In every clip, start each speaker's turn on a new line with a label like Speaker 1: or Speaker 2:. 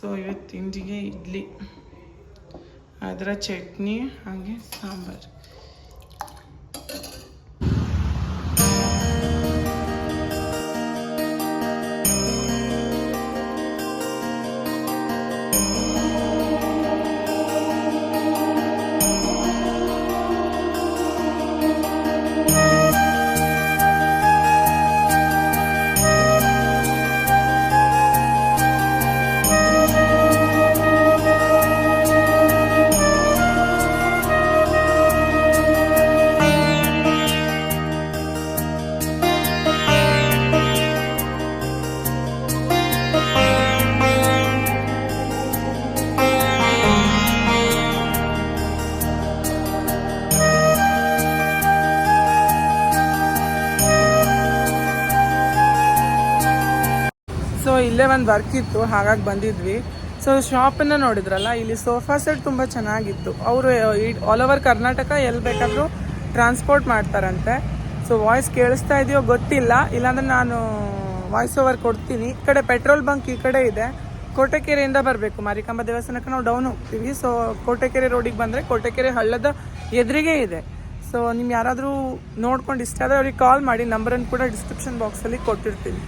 Speaker 1: So ಇವತ್ತು ತಿಂಡಿಗೆ ಇಡ್ಲಿ. ಅದರ ಚಟ್ನಿ ಹಾಗೆ ಸಾಂಬಾರು. ಇಲ್ಲೇ ಒಂದು ವರ್ಕ್ ಇತ್ತು, ಹಾಗಾಗಿ ಬಂದಿದ್ವಿ. ಸೊ ಶಾಪನ್ನು ನೋಡಿದ್ರಲ್ಲ, ಇಲ್ಲಿ ಸೋಫಾ ಸೆಟ್ ತುಂಬ ಚೆನ್ನಾಗಿತ್ತು. ಅವರು ಆಲ್ ಓವರ್ ಕರ್ನಾಟಕ ಎಲ್ಲಿ ಬೇಕಾದರೂ ಟ್ರಾನ್ಸ್ಪೋರ್ಟ್ ಮಾಡ್ತಾರಂತೆ. ಸೊ ವಾಯ್ಸ್ ಕೇಳಿಸ್ತಾ ಇದೆಯೋ ಗೊತ್ತಿಲ್ಲ. ಇಲ್ಲಾಂದ್ರೆ ನಾನು ವಾಯ್ಸ್ ಓವರ್ ಕೊಡ್ತೀನಿ. ಈ ಕಡೆ ಪೆಟ್ರೋಲ್ ಬಂಕ್ ಈ ಕಡೆ ಇದೆ. ಕೋಟೆಕೆರೆಯಿಂದ ಬರಬೇಕು. ಮಾರಿಕಾಂಬ ದೇವಸ್ಥಾನಕ್ಕೆ ನಾವು ಡೌನ್ ಹೋಗ್ತೀವಿ. ಸೊ ಕೋಟೆಕೆರೆ ರೋಡಿಗೆ ಬಂದರೆ ಕೋಟೆಕೆರೆ ಹಳ್ಳದ ಎದುರಿಗೆ ಇದೆ. ಸೊ ನಿಮ್ಗೆ ಯಾರಾದರೂ ನೋಡ್ಕೊಂಡು ಇಷ್ಟ ಆದರೆ ಅವ್ರಿಗೆ ಕಾಲ್ ಮಾಡಿ ನಂಬರನ್ನು ಕೂಡ ಡಿಸ್ಕ್ರಿಪ್ಷನ್ ಬಾಕ್ಸಲ್ಲಿ ಕೊಟ್ಟಿರ್ತೀನಿ.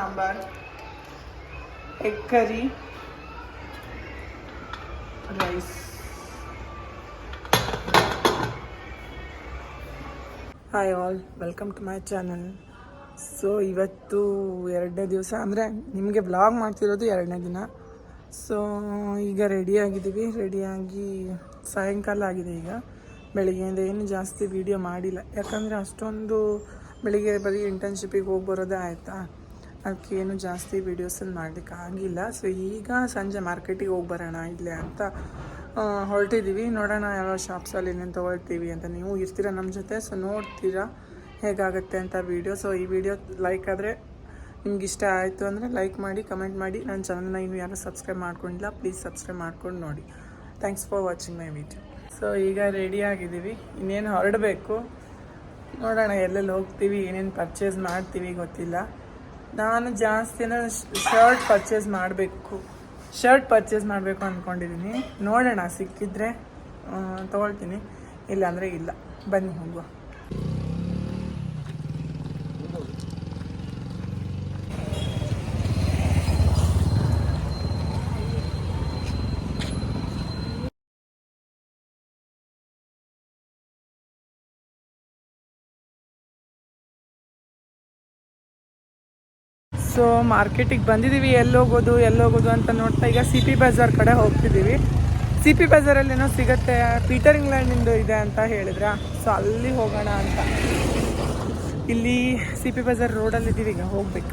Speaker 1: Sambar, egg curry, rice. Hi all welcome to my channel so ಇವತ್ತು ಎರಡನೇ ದಿವಸ, ಅಂದರೆ ನಿಮಗೆ ಬ್ಲಾಗ್ ಮಾಡ್ತಿರೋದು ಎರಡನೇ ದಿನ. ಸೊ ಈಗ ರೆಡಿಯಾಗಿದ್ದೀವಿ ರೆಡಿಯಾಗಿ ಸಾಯಂಕಾಲ ಆಗಿದೆ ಈಗ. ಬೆಳಿಗ್ಗೆಯಿಂದ ಏನು ಜಾಸ್ತಿ ವೀಡಿಯೋ ಮಾಡಿಲ್ಲ. ಯಾಕಂದರೆ ಅಷ್ಟೊಂದು ಬೆಳಿಗ್ಗೆ ಬರೀ ಇಂಟರ್ನ್ಶಿಪ್ಪಿಗೆ ಹೋಗಿ ಬರೋದೇ ಆಯಿತಾ? ಅದಕ್ಕೆ ಏನು ಜಾಸ್ತಿ ವೀಡಿಯೋಸನ್ನು ಮಾಡಲಿಕ್ಕೆ ಆಗಿಲ್ಲ. ಸೊ ಈಗ ಸಂಜೆ ಮಾರ್ಕೆಟಿಗೆ ಹೋಗಿ ಬರೋಣ ಇಲ್ಲೇ ಅಂತ ಹೊರಟಿದ್ದೀವಿ ನೋಡೋಣ ಯಾವ ಶಾಪ್ಸಲ್ಲಿ ಏನೇನು ತೊಗೊಳ್ತೀವಿ ಅಂತ. ನೀವು ಇರ್ತೀರ ನಮ್ಮ ಜೊತೆ ಸೊ ನೋಡ್ತೀರಾ ಹೇಗಾಗುತ್ತೆ ಅಂತ ವೀಡಿಯೋ ಸೊ ಈ ವಿಡಿಯೋ ಲೈಕ್ ಆದರೆ ನಿಮ್ಗೆ ಇಷ್ಟ ಆಯಿತು ಅಂದರೆ ಲೈಕ್ ಮಾಡಿ ಕಮೆಂಟ್ ಮಾಡಿ. ನನ್ನ ಚಾನಲ್ನ ಇನ್ನು ಯಾರು ಸಬ್ಸ್ಕ್ರೈಬ್ ಮಾಡ್ಕೊಂಡಿಲ್ಲ ಪ್ಲೀಸ್ ಸಬ್ಸ್ಕ್ರೈಬ್ ಮಾಡ್ಕೊಂಡು ನೋಡಿ. Thanks for watching my video so ಈಗ ರೆಡಿ ಆಗಿದ್ದೀವಿ. ಇನ್ನೇನು ಹೊರಡಬೇಕು? ನೋಡೋಣ, ಎಲ್ಲೆಲ್ಲಿ ಹೋಗ್ತೀವಿ, ಏನೇನು ಪರ್ಚೇಸ್ ಮಾಡ್ತೀವಿ ಗೊತ್ತಿಲ್ಲ. ನಾನು ಜಾಸ್ತಿ ಶರ್ಟ್ ಪರ್ಚೇಸ್ ಮಾಡಬೇಕು. ಶರ್ಟ್ ಪರ್ಚೇಸ್ ಮಾಡಬೇಕು ಅಂದ್ಕೊಂಡಿದ್ದೀನಿ ನೋಡೋಣ, ಸಿಕ್ಕಿದ್ರೆ ತೊಗೊಳ್ತೀನಿ. ಇಲ್ಲಾಂದರೆ ಇಲ್ಲ. ಬನ್ನಿ ಹೋಗುವ. ಸೊ ಮಾರ್ಕೆಟಿಗೆ ಬಂದಿದ್ದೀವಿ ಎಲ್ಲೋಗೋದು ಹೋಗೋದು, ಎಲ್ಲಿ ಹೋಗೋದು ಅಂತ ನೋಡ್ತಾ ಈಗ ಸಿ ಪಿ ಬಜಾರ್ ಕಡೆ ಹೋಗ್ತಿದ್ದೀವಿ ಸಿ ಪಿ ಬಜಾರಲ್ಲಿ ಏನೋ ಸಿಗತ್ತೆ ಪೀಟರ್ ಇಂಗ್ಲೆಂಡಿಂದು ಇದೆ ಅಂತ ಹೇಳಿದ್ರ? ಸೊ ಅಲ್ಲಿ ಹೋಗೋಣ ಅಂತ. ಇಲ್ಲಿ ಸಿ ಪಿ ಬಜಾರ್ ರೋಡಲ್ಲಿ ಇದ್ದೀವಿ ಈಗ ಹೋಗ್ಬೇಕು.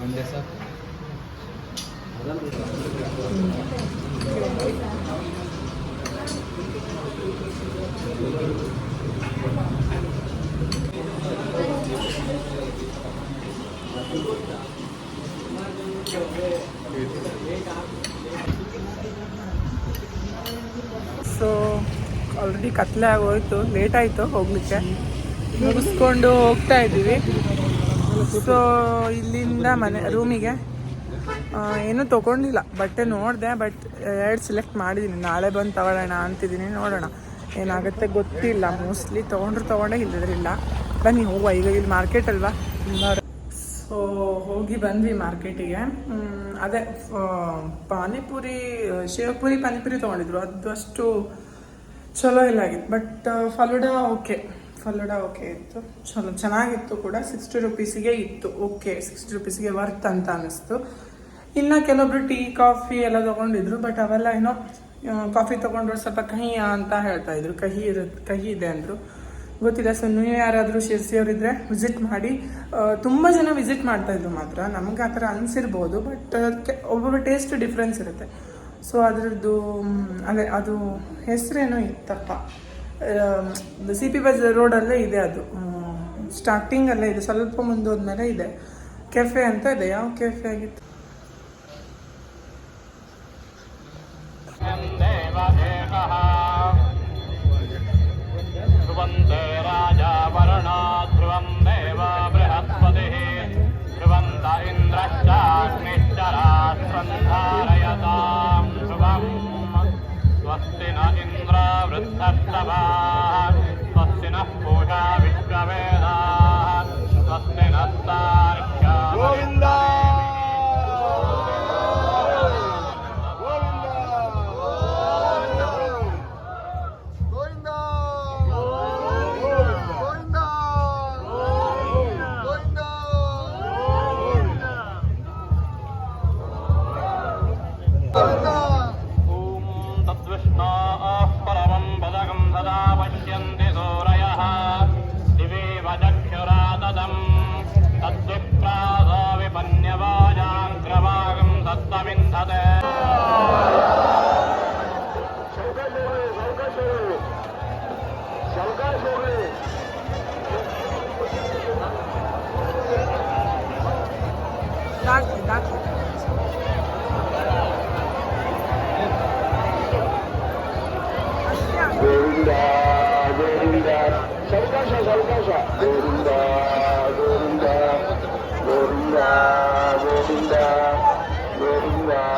Speaker 2: ಒಂದೇ ಸಾಕು
Speaker 1: ಸೊ ಆಲ್ರೆಡಿ ಕತ್ಲೆ ಆಗೋಯ್ತು ಲೇಟ್ ಆಯ್ತು ಹೋಗ್ಲಿಕ್ಕೆ. ಮುಗಿಸ್ಕೊಂಡು ಹೋಗ್ತಾ ಇದ್ದೀವಿ. ಸೊ ಇಲ್ಲಿಂದ ಮನೆ ರೂಮಿಗೆ ಏನೂ ತಗೊಂಡಿಲ್ಲ. ಬಟ್ಟೆ ನೋಡಿದೆ ಬಟ್ ಎರಡು ಸೆಲೆಕ್ಟ್ ಮಾಡಿದ್ದೀನಿ ನಾಳೆ ಬಂದು ತಗೊಳ್ಳೋಣ ಅಂತಿದ್ದೀನಿ ನೋಡೋಣ ಏನಾಗುತ್ತೆ ಗೊತ್ತಿಲ್ಲ. ಮೋಸ್ಟ್ಲಿ ತೊಗೊಂಡ್ರು ತೊಗೊಂಡೇ ಇಲ್ಲದ್ರಿಲ್ಲ ಬನ್ನಿ, ಹೋಗುವ. ಈಗ ಇಲ್ಲಿ ಮಾರ್ಕೆಟ್ ಅಲ್ವಾ? ಸೊ ಹೋಗಿ ಬಂದ್ವಿ ಮಾರ್ಕೆಟಿಗೆ ಅದೇ ಪಾನಿಪುರಿ, ಶಿವಪುರಿ ಪಾನಿಪುರಿ ತೊಗೊಂಡಿದ್ರು. ಅದು ಅಷ್ಟು ಚಲೋ ಇಲ್ಲ ಆಗಿತ್ತು. But falooda okay falooda okay ಇತ್ತು. ಚಲೋ, ಚೆನ್ನಾಗಿತ್ತು ಕೂಡ. ಸಿಕ್ಸ್ಟಿ ರುಪೀಸಿಗೆ ಇತ್ತು. ಓಕೆ ಸಿಕ್ಸ್ಟಿ ರುಪೀಸಿಗೆ ವರ್ತ್ ಅಂತ ಅನ್ನಿಸ್ತು ಇನ್ನು ಕೆಲವೊಬ್ರು ಟೀ, ಕಾಫಿ ಎಲ್ಲ ತೊಗೊಂಡಿದ್ರು. ಬಟ್ ಅವೆಲ್ಲ ಏನೋ ಕಾಫಿ ತೊಗೊಂಡ್ರು ಸ್ವಲ್ಪ ಕಹಿ ಅಂತ ಹೇಳ್ತಾ ಇದ್ರು. ಕಹಿ ಇರುತ್ತೆ ಕಹಿ ಇದೆ ಅಂದರು. ಗೊತ್ತಿಲ್ಲ ಸೊ ನೀವು ಯಾರಾದರೂ ಶಿರ್ಸಿಯವರಿದ್ರೆ ವಿಸಿಟ್ ಮಾಡಿ. ತುಂಬ ಜನ ವಿಸಿಟ್ ಮಾಡ್ತಾಯಿದ್ರು ಮಾತ್ರ. ನಮಗೆ ಆ ಥರ ಅನಿಸಿರ್ಬೋದು. ಬಟ್ ಒಬ್ಬೊಬ್ಬ ಟೇಸ್ಟ್ ಡಿಫ್ರೆನ್ಸ್ ಇರುತ್ತೆ. ಸೊ ಅದರದ್ದು ಅಂದರೆ ಅದು ಹೆಸರೇನೋ ಇತ್ತಪ್ಪ. ಸಿ ಪಿ ಬಸ್ ರೋಡಲ್ಲೇ ಇದೆ ಅದು. ಸ್ಟಾರ್ಟಿಂಗಲ್ಲೇ ಇದೆ. ಸ್ವಲ್ಪ ಮುಂದೋದ್ಮೇಲೆ ಇದೆ. ಕೆಫೆ ಅಂತ ಇದೆ. ಯಾವ ಕೆಫೆ ಆಗಿತ್ತು?
Speaker 3: दुष्टस्तव Dartlı, dartlı. Govinda, Govinda, Sarıkaşa, Sarıkaşa, Govinda, Govinda, Govinda, Govinda, Govinda.